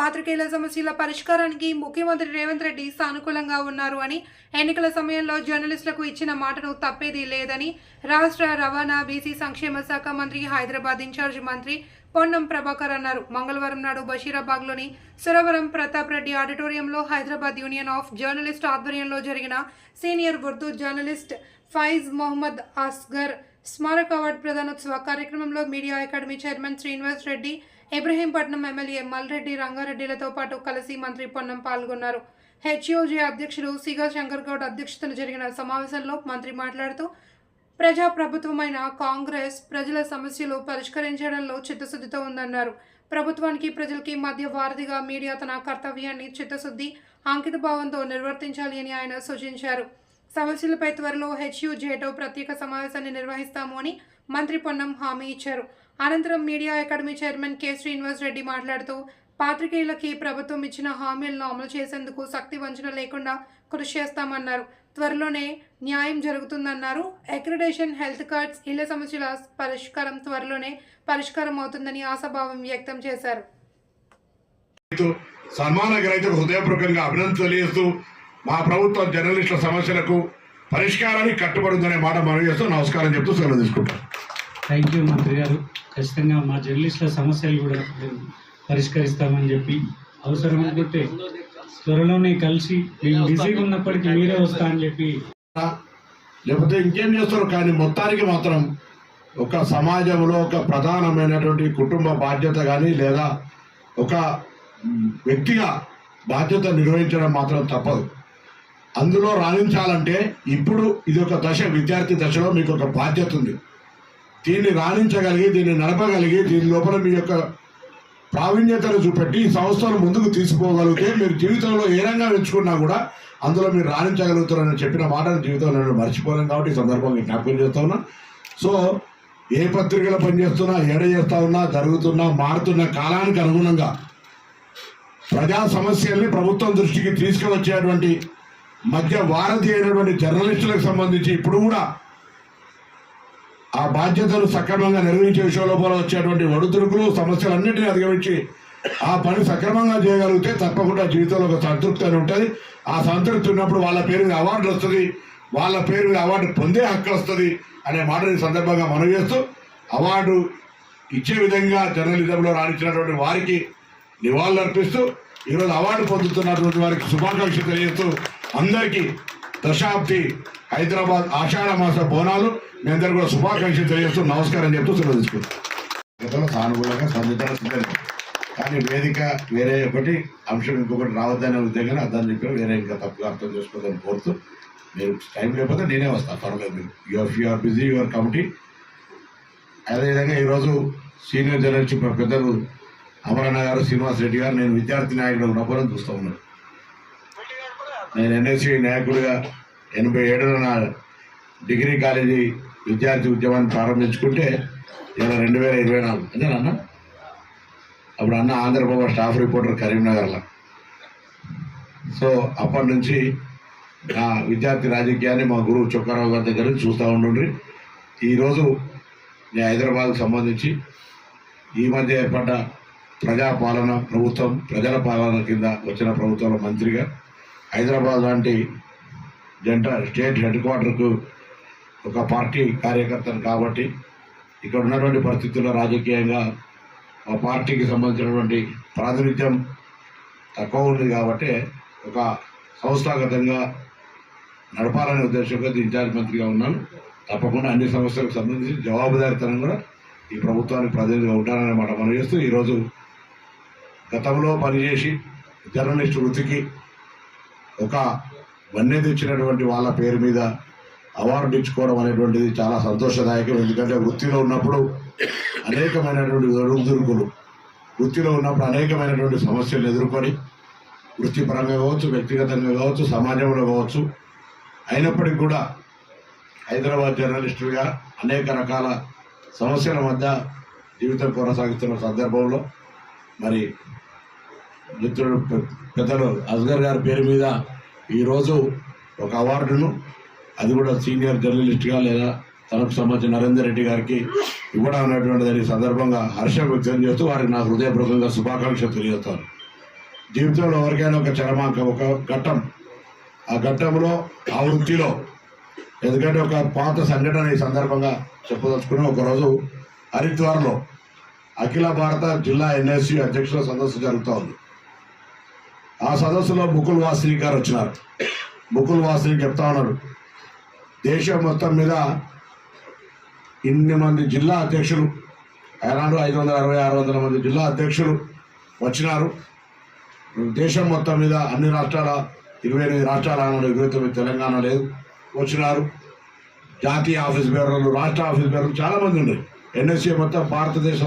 పాత్రికేయుల సమస్యల పరిష్కారానికి ముఖ్యమంత్రి రేవంత్ రెడ్డి సానుకూలంగా ఉన్నారు అని ఎన్నికల సమయంలో జర్నలిస్టులకు ఇచ్చిన మాటను తప్పేది లేదని రాష్ట్ర రవాణా బీసీ సంక్షేమ శాఖ మంత్రి హైదరాబాద్ ఇన్ఛార్జ్ మంత్రి పొన్నం ప్రభాకర్ అన్నారు. మంగళవారం నాడు బషీరాబాగ్లోని సురవరం ప్రతాప్ రెడ్డి ఆడిటోరియంలో హైదరాబాద్ యూనియన్ ఆఫ్ జర్నలిస్ట్ ఆధ్వర్యంలో జరిగిన సీనియర్ ఉర్దూ జర్నలిస్ట్ ఫైజ్ మొహమ్మద్ అస్గర్ స్మారక అవార్డు ప్రదానోత్సవ కార్యక్రమంలో media academy chairman Srinivas Reddy Ibrahimpatnam MLA Malreddy రంగారెడ్డిలతో పాటు కలిసి మంత్రి పొన్నం పాల్గొన్నారు. హెచ్ఓజే అధ్యక్షుడు సిగా శంకర్ గౌడ్ అధ్యక్షతన జరిగిన సమావేశంలో మంత్రి మాట్లాడుతూ ప్రజా ప్రభుత్వమైన కాంగ్రెస్ ప్రజల సమస్యలు పరిష్కరించడంలో చిత్తశుద్ధితో ఉందన్నారు. ప్రభుత్వానికి ప్రజలకి మధ్య వారధిగా మీడియా తన కర్తవ్యాన్ని చిత్తశుద్ధి అంకిత భావంతో నిర్వర్తించాలి అని ఆయన సూచించారు. సమస్యలపై త్వరలో హెచ్యుజేటో ప్రత్యేక సమావేశాన్ని నిర్వహిస్తాము అని మంత్రి పొన్నం హామీ ఇచ్చారు. అనంతరం media academy chairman K Srinivas Reddy మాట్లాడుతూ పాత్రికేయులకి ప్రభుత్వం ఇచ్చిన హామీలను అమలు చేసేందుకు శక్తి వంచన లేకుండా కృషి చేస్తామన్నారు. త్వరలోనే న్యాయం జరుగుతుందన్నారు. అక్రిడేషన్ హెల్త్ కార్డ్స్ ఇళ్ళ సమస్యల పరిష్కారం త్వరలోనే పరిష్కారం అవుతుందని ఆశాభావం వ్యక్తం చేశారు. రైతుకు హృదయపూర్వకంగా అభినందన తెలియజేస్తూ మా ప్రభుత్వం జర్నలిస్టుల సమస్యలకు పరిష్కారానికి కట్టుబడుందనే మాట మనం చేస్తూ నమస్కారం చెప్తూ సెలవు తీసుకుంటాం. థ్యాంక్ యూ మంత్రి గారు. ఖచ్చితంగా మా జర్నలిస్టుల సమస్యలు కూడా పరిష్కరిస్తామని చెప్పి అవసరం అనుకుంటే త్వరలోనే కలిసి మేము బిజీగా ఉన్నప్పటికీ మీరే వస్తా అని చెప్పి లేకపోతే ఇంకేం చేస్తారు? కానీ మొత్తానికి మాత్రం ఒక సమాజంలో ఒక ప్రధానమైనటువంటి కుటుంబ బాధ్యత కానీ లేదా ఒక వ్యక్తిగా బాధ్యత నిర్వహించడం మాత్రం తప్పదు. అందులో రాణించాలంటే ఇప్పుడు ఇది ఒక దశ విద్యార్థి దశలో మీకు ఒక బాధ్యత ఉంది. దీన్ని రాణించగలిగి దీన్ని నడపగలిగి దీని లోపల మీ యొక్క ప్రావీణ్యతను చూపెట్టి ఈ సంస్థను ముందుకు తీసుకోగలిగితే మీరు జీవితంలో ఏ రంగం ఎంచుకున్నా కూడా అందులో మీరు రాణించగలుగుతారని చెప్పిన మాటను జీవితంలో నేను మర్చిపోలేను కాబట్టి ఈ సందర్భంగా జ్ఞాపకం చేస్తా ఉన్నా. సో ఏ పత్రికలో పనిచేస్తున్నా ఏడ చేస్తా ఉన్నా జరుగుతున్నా మారుతున్న కాలానికి అనుగుణంగా ప్రజా సమస్యల్ని ప్రభుత్వం దృష్టికి తీసుకువచ్చేటువంటి మధ్య వారధి అయినటువంటి జర్నలిస్టులకు సంబంధించి ఇప్పుడు కూడా ఆ బాధ్యతలు సక్రమంగా నిర్వహించే విషయంలో కూడా వచ్చేటువంటి ఒడిదుడుకులు సమస్యలన్నింటినీ అధిగమించి ఆ పని సక్రమంగా చేయగలిగితే తప్పకుండా జీవితంలో ఒక సంతృప్తి అని ఉంటుంది. ఆ సంతృప్తి ఉన్నప్పుడు వాళ్ళ పేరు మీద అవార్డు వస్తుంది. వాళ్ళ పేరు మీద అవార్డు పొందే హక్కు వస్తుంది అనే మాటని సందర్భంగా మనం చేస్తూ అవార్డు ఇచ్చే విధంగా జర్నలిజంలో రాణించినటువంటి వారికి నివాళులు అర్పిస్తూ ఈరోజు అవార్డు పొందుతున్నటువంటి వారికి శుభాకాంక్షలు తెలియజేస్తూ అందరికీ దశాబ్ది హైదరాబాద్ ఆషాఢ మాస బోనాలు. మీ అందరూ కూడా శుభాకాంక్షలు తెలియజేస్తూ నమస్కారం చెప్తూ సెలవు తీసుకుంటాం. సానుకూలంగా స్పందించడం సిద్ధంగా కానీ వేదిక వేరే ఒకటి అంశం ఇంకొకటి రావద్దనే ఉద్యోగాన్ని అర్థం చెప్పిన వేరే ఇంకా తప్పుగా అర్థం చేసుకోవద్దని కోరుతూ మీరు టైం లేకపోతే నేనే వస్తాను పర్వాలేదు your your busy your committee అదేవిధంగా ఈరోజు సీనియర్ జర్నలిస్ట్ పెద్దలు అమరన్న గారు శ్రీనివాస్ రెడ్డి గారు నేను విద్యార్థి నాయకుడు ఉన్నప్పుడు చూస్తూ ఉన్నాను. నేను ఎన్ఎస్సి నాయకుడిగా ఎనభై ఏడులో నా డిగ్రీ కాలేజీ విద్యార్థి ఉద్యమాన్ని ప్రారంభించుకుంటే ఇలా రెండు వేల ఇరవై నాలుగు. అదేనన్న అప్పుడు అన్న ఆంధ్రప్రభ స్టాఫ్ రిపోర్టర్ కరీంనగర్లో. సో అప్పటి నుంచి నా విద్యార్థి రాజకీయాన్ని మా గురువు చొక్కారావు గారి దగ్గర నుంచి చూస్తూ ఉండండి ఈరోజు నేను హైదరాబాద్కు సంబంధించి ఈ మధ్య ఏర్పడ్డ ప్రజాపాలన ప్రభుత్వం ప్రజల పాలన కింద వచ్చిన ప్రభుత్వంలో మంత్రిగా హైదరాబాద్ లాంటి జంట స్టేట్ హెడ్ క్వార్టర్కు ఒక పార్టీ కార్యకర్తను కాబట్టి ఇక్కడ ఉన్నటువంటి పరిస్థితుల్లో రాజకీయంగా ఆ పార్టీకి సంబంధించినటువంటి ప్రాతినిధ్యం తక్కువ ఉంది కాబట్టి ఒక సంస్థాగతంగా నడపాలనే ఉద్దేశంగా ఇన్ఛార్జ్ మంత్రిగా ఉన్నాను. తప్పకుండా అన్ని సమస్యలకు సంబంధించి జవాబుదారితనం కూడా ఈ ప్రభుత్వానికి ప్రతినిధిగా ఉంటానని మాట మనం చేస్తూ ఈరోజు గతంలో పనిచేసి జర్నలిస్ట్ వృత్తికి ఒక వన్యత ఇచ్చినటువంటి వాళ్ళ పేరు మీద అవార్డు ఇచ్చుకోవడం అనేటువంటిది చాలా సంతోషదాయకం. ఎందుకంటే వృత్తిలో ఉన్నప్పుడు అనేకమైనటువంటి ఒడుదుడుకులు వృత్తిలో ఉన్నప్పుడు అనేకమైనటువంటి సమస్యలు ఎదుర్కొని వృత్తిపరంగా కావచ్చు వ్యక్తిగతంగా కావచ్చు సమాజంలో కావచ్చు అయినప్పటికీ కూడా హైదరాబాద్ జర్నలిస్టులుగా అనేక రకాల సమస్యల మధ్య జీవితం కొనసాగుతున్న సందర్భంలో మరి మిత్రుడు పెద్దలు అస్గర్ గారి పేరు మీద ఈరోజు ఒక అవార్డును అది కూడా సీనియర్ జర్నలిస్ట్గా లేదా తనకు సంబంధించిన నరేందర్ రెడ్డి గారికి ఇవ్వడం అనేటువంటి దాని సందర్భంగా హర్షం వ్యక్తం చేస్తూ వారికి నా హృదయపూర్వకంగా శుభాకాంక్షలు తెలియజేస్తాను. జీవితంలో ఎవరికైనా ఒక చరమాంకం ఒక ఘట్టం ఆ ఘట్టంలో ఆ వృత్తిలో ఎందుకంటే ఒక పాత సంఘటన ఈ సందర్భంగా చెప్పదలుచుకుని ఒకరోజు హరిద్వార్లో అఖిల భారత జిల్లా ఎన్ఎస్సి అధ్యక్షుల సదస్సు జరుగుతూ ఉంది. ఆ సదస్సులో ముకుల్ వాసిని గారు వచ్చినారు. ముకుల్ వాసిని చెప్తా ఉన్నారు. దేశం మొత్తం మీద ఇన్ని మంది జిల్లా అధ్యక్షులు ఏనాడు ఐదు వందల అరవై ఆరు వందల మంది జిల్లా అధ్యక్షులు వచ్చినారు. దేశం మొత్తం మీద అన్ని రాష్ట్రాల ఇరవై ఎనిమిది రాష్ట్రాల ఇరవై తొమ్మిది తెలంగాణ లేదు. వచ్చినారు. జాతీయ ఆఫీస్ బేరర్లు రాష్ట్ర ఆఫీస్ బేరర్లు చాలామంది ఉన్నాయి ఎన్ఎస్సీ మొత్తం భారతదేశం